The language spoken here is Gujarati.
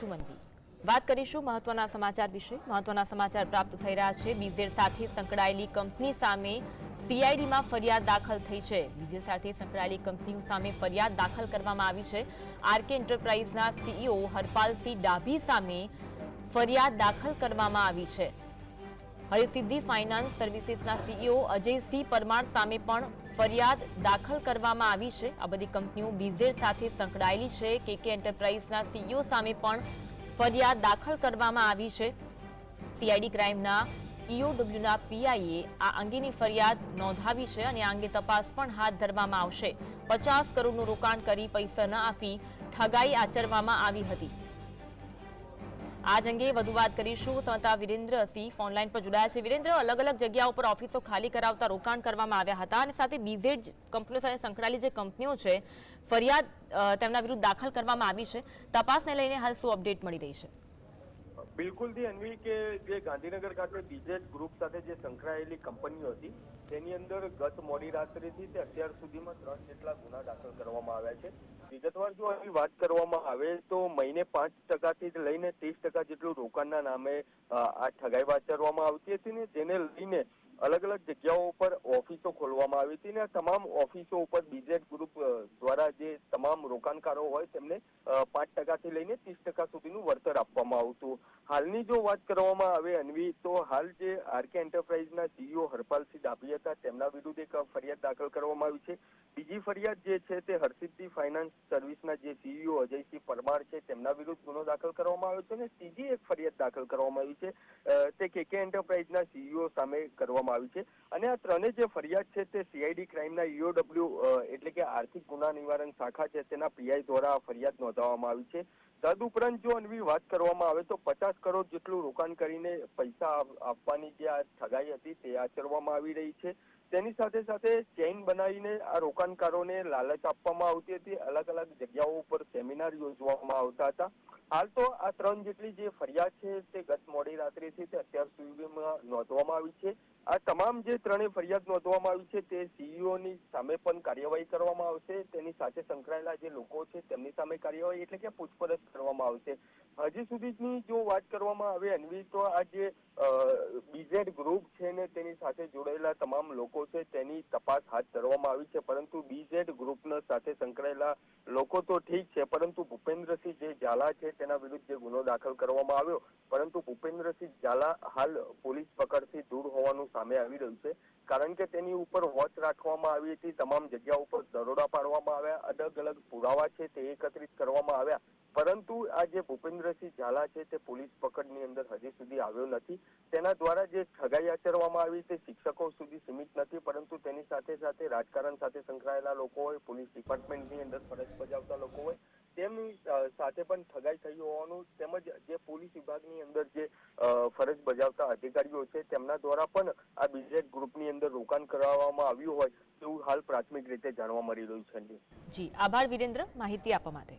હું વાત કરીશું મહત્વના સમાચાર વિશે. મહત્વના સમાચાર પ્રાપ્ત થઈ રહ્યા છે. બીઝેડ સાથે સંકળાયેલી કંપની સામે સીઆઈડીમાં ફરિયાદ દાખલ થઈ છે. બીજેડ સાથે સંકળાયેલી કંપનીઓ સામે ફરિયાદ દાખલ કરવામાં આવી છે. આરકે એન્ટરપ્રાઇઝના સીઈઓ હરપાલસિંહ ડાભી સામે ફરિયાદ દાખલ કરવામાં આવી છે. હરિસિદ્ધિ ફાઇનાન્સ સર્વિસીસના સીઈઓ અજયસિંહ પરમાર સામે પણ ફરિયાદ દાખલ કરવામાં આવી છે. આ બધી કંપનીઓ બીઝેડ સાથે સંકળાયેલી છે કેકે એન્ટરપ્રાઇઝના સીઈઓ સામે પણ ફરિયાદ દાખલ કરવામાં આવી છે. સીઆઈડી ક્રાઇમના ઈઓડબ્લ્યુના પીઆઈએ આ અંગેની ફરિયાદ નોંધાવી છે અને આ અંગે તપાસ પણ હાથ ધરવામાં આવશે. પચાસ કરોડનું રોકાણ કરી પૈસા ન આપી ઠગાઈ આચરવામાં આવી હતી. આજ અંગે વધુ વાત કરીશું. સંતા વિરેન્દ્રસિંહ ઓનલાઈન પર જોડાયા છે. વિરેન્દ્ર, અલગ અલગ જગ્યાઓ પર ઓફિસો ખાલી કરાવતા રોકાણ કરવામાં આવ્યા હતા અને સાથે બીઝેડ કંપનીઓ સાથે સંકળાયેલી જે કંપનીઓ છે, ફરિયાદ તેમના વિરુદ્ધ દાખલ કરવામાં આવી છે. તપાસને લઈને હાલ શું અપડેટ મળી રહી છે? બિલકુલથી અન્વી, કે જે ગાંધીનગર ખાતે બીજેટ ગ્રુપ સાથે જે સંકળાયેલી કંપનીઓ હતી, તેની અંદર ગત મોડી રાત્રેથી તે અત્યાર સુધીમાં ત્રણ જેટલા ગુના દાખલ કરવામાં આવ્યા છે. વિગતવાર જો અહીં વાત કરવામાં આવે, તો મહિને પાંચ ટકાથી લઈને ત્રીસ ટકા જેટલું રોકાણના નામે આ ઠગાઈ વાચરવામાં આવતી હતી ને જેને લઈને અલગ અલગ જગ્યાઓ ઉપર ઓફિસો ખોલવામાં આવી હતી ને તમામ ઓફિસો ઉપર બીજેટ ગ્રુપ દ્વારા જે તમામ રોકાણકારો હોય તેમને પાંચ ટકાથી લઈને ત્રીસ ટકા સુધીનું વળતર આપવામાં આવતું હાલની જો વાત કરવામાં આવે અન્વી, તો હાલ જે આરકે એન્ટરપ્રાઇઝના સીઈઓ હરપાલસિંહ ડાભી હતા, તેમના વિરુદ્ધ એક ફરિયાદ દાખલ કરવામાં આવી છે. બીજી ફરિયાદ જે છે તે હરસિદ્ધિ ફાઇનાન્સ સર્વિસના જે સીઈઓ અજયસિંહ પરમાર છે, તેમના વિરુદ્ધ ગુનો દાખલ કરવામાં આવ્યો છે અને ત્રીજી એક ફરિયાદ દાખલ કરવામાં આવી છે. તે કેકે એન્ટરપ્રાઇઝના સીઈઓ સામે કરવામાં આવી છે. અને આ ત્રણેય જે ફરિયાદ છે તે સીઆઈડી ક્રાઇમના ઈઓડબ્લ્યુ એટલે કે આર્થિક ગુના નિવારણ શાખા છે, તેના પીઆઈ દ્વારા ફરિયાદ નોંધાવવામાં આવી છે. તદુપરાંત જો અનવી વાત કરવામાં આવે તો પચાસ કરોડ જેટલું રોકાણ કરીને પૈસા આપવાની જે આ ઠગાઈ હતી તે આચરવામાં આવી રહી છે. તેની સાથે સાથે ચેઇન બનાવીને આ રોકાણકારોને લાલચ આપવામાં આવતી હતી. અલગ અલગ જગ્યાઓ ઉપર સેમિનાર યોજવામાં આવતા હતા. હાલ તો આ ત્રણ જેટલી જે ફરિયાદ છે તે ગત મોડી રાત્રેથી તે અત્યાર સુધીમાં નોંધવામાં આવી છે. આ તમામ જે ત્રણેય ફરિયાદ નોંધવામાં આવી છે તે સીઈઓની સામે પણ કાર્યવાહી કરવામાં આવશે. તેની સાથે સંકળાયેલા જે લોકો છે તેમની સામે કાર્યવાહી એટલે કે પૂછપરછ કરવામાં આવશે હજી સુધીની જો વાત કરવામાં આવે અન્વી તો આ જે બીઝેડ ગ્રુપ છે ને તેની સાથે જોડાયેલા તમામ લોકો છે, તેની તપાસ હાથ ધરવામાં આવી છે. પરંતુ બીઝેડ ગ્રુપના સાથે સંકળાયેલા લોકો તો ઠીક છે, પરંતુ ભૂપેન્દ્રસિંહ જે ઝાલા છે, તેના વિરુદ્ધ જે ગુનો દાખલ કરવામાં આવ્યો. પરંતુ ભૂપેન્દ્રસિંહ ઝાલા હાલ પોલીસ પકડથી દૂર હોવાનું સામે આવી રહ્યું છે. કારણ કે તેની ઉપર વોચ રાખવામાં આવી હતી. તમામ જગ્યા ઉપર દરોડા પાડવામાં આવ્યા. અલગ અલગ પુરાવા છે તે એકત્રિત કરવામાં આવ્યા. પરંતુ આ જે ભૂપેન્દ્રસિંહ ઝાલા છે તે પોલીસ પકડની અંદર હજી સુધી આવ્યો નથી. તેના દ્વારા જે ઠગાઈ આચરવામાં આવી તે શિક્ષકો સુધી સીમિત નથી, પરંતુ તેની સાથે સાથે રાજકારણ સાથે સંકળાયેલા લોકો હોય, પોલીસ ડિપાર્ટમેન્ટની અંદર ફરજ બજાવતા લોકો હોય તેમની સાથે પણ ઠગાઈ થઈ હોવાનું તેમજ જે પોલીસ વિભાગની અંદર જે ફરજ બજાવતા અધિકારીઓ છે, તેમના દ્વારા પણ આ બીજેડ ગ્રુપની અંદર રોકાણ કરાવવામાં આવ્યું હોય તેવું હાલ પ્રાથમિક રીતે જાણવા મળી રહ્યું છે. જી, આભાર, વિરેન્દ્ર. માહિતી આપવા માટે.